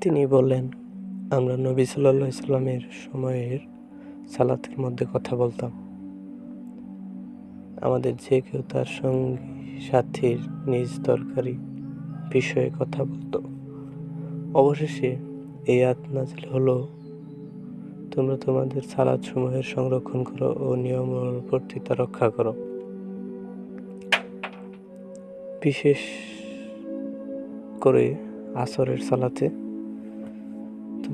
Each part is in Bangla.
তিনি বললেন, আমরা নবী সাল্লাহ সাল্লামের সময়ের সালাতের মধ্যে কথা বলতাম। আমাদের যে কেউ তার সঙ্গী, সাথীর নিজ দরকারি বিষয়ে কথা বলতো। অবশেষে এই আয়াত নাজিল হলো, তোমরা তোমাদের সালাদ সমূহের সংরক্ষণ করো ও নিয়ম ও বর্তিতা রক্ষা করো। বিশেষ করে আসরের সালাতে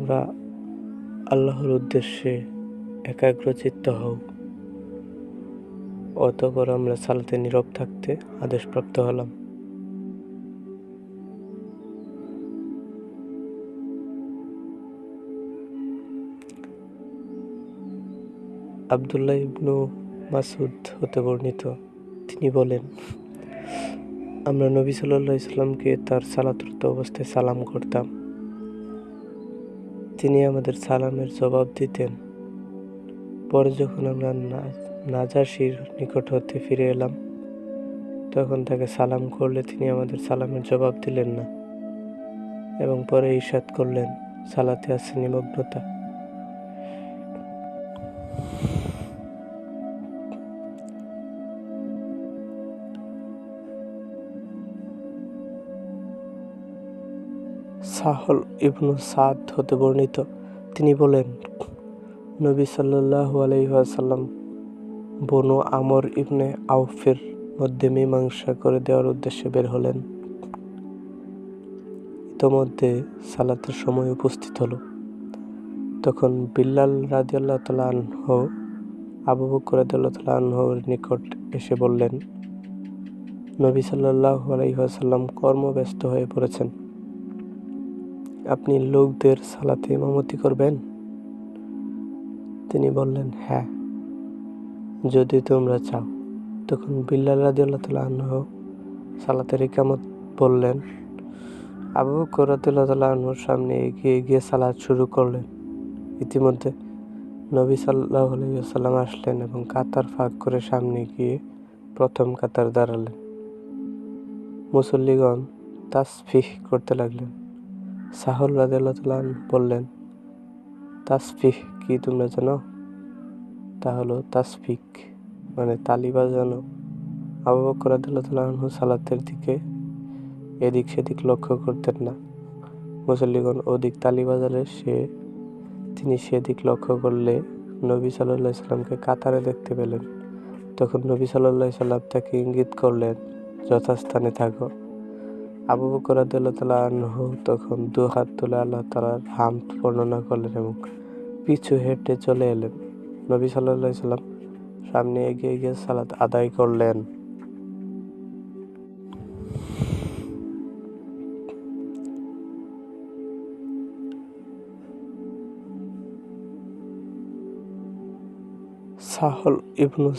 তোমরা আল্লাহর উদ্দেশ্যে একাগ্রচিত্ত হও। অতপর আমরা সালাতে নীরব থাকতে আদেশপ্রাপ্ত হলাম। আবদুল্লাহ ইবনু মাসুদ হতে বর্ণিত। তিনি বলেন, আমরা নবী সাল্লাহ ইসলামকে তার সালাতুরত অবস্থায় সালাম করতাম। তিনি আমাদের সালামের জবাব দিতেন। পরে যখন আমরা নাজাসির নিকট হতে ফিরে এলাম, তখন তাকে সালাম করলে তিনি আমাদের সালামের জবাব দিলেন না এবং পরে ইসাদ করলেন, সালাতে আছে নিমগ্নতা। সাহল ইবনু সাদ হতে বর্ণিত। তিনি বলেন, নবী সাল্লাহু আলহিহাসাল্লাম বনু আমর ইবনে আউফের মধ্যে মীমাংসা করে দেওয়ার উদ্দেশ্যে বের হলেন। ইতোমধ্যে সালাতের সময় উপস্থিত হলো। তখন বিল্লাল রাজিয়াল্লাহ তালা আনহ, আবু বকর রাজিয়াল্লাহ তালা আনহর নিকট এসে বললেন, নবী সাল্লাহ আলাইসাল্লাম কর্মব্যস্ত হয়ে পড়েছেন। আপনি লোকদের সালাতে ইমামতি করবেন? তিনি বললেন হ্যাঁ। যদি তোমরা চাও। তখন বিল্লাল রাদিউল্লাহ তাল্লাহ সালাতের ইকামত বললেন। আবু করাতুল্লাহ তাল্লাহর সামনে এগিয়ে গিয়ে সালাদ শুরু করলেন। ইতিমধ্যে নবী সাল্লাহ আলাইসাল্লাম আসলেন এবং কাতার ফাঁক করে সামনে গিয়ে প্রথম কাতার দাঁড়ালেন। মুসল্লিগণ তাসফিহ করতে লাগলেন। সাহল রাদিয়াল্লাহ বললেন, তাসফিহ কি তোমরা জানো? তা হলো তাসফিক মানে তালি বাজানো আবু বকর সালাতের দিকে এদিক সেদিক লক্ষ্য করতেন না। মুসল্লিগণ ওদিক তালি বাজালে সে, তিনি সেদিক লক্ষ্য করলে নবী সাল্লাহ ইসলামকে কাতারে দেখতে পেলেন। তখন নবী সাল্লাহ সাল্লাম তাকে ইঙ্গিত করলেন, যথাস্থানে থাকো। আবু বকর আদাল্লাহ আনহু তখন দু হাত তুলে আল্লাহ তালার হাম বর্ণনা করলেন এবং পিছু হেঁটে চলে এলেন। নবী সাল্লাহ সাল্লাম সামনে এগিয়ে গিয়ে সালাদ আদায় করলেন। সাহল ইবনু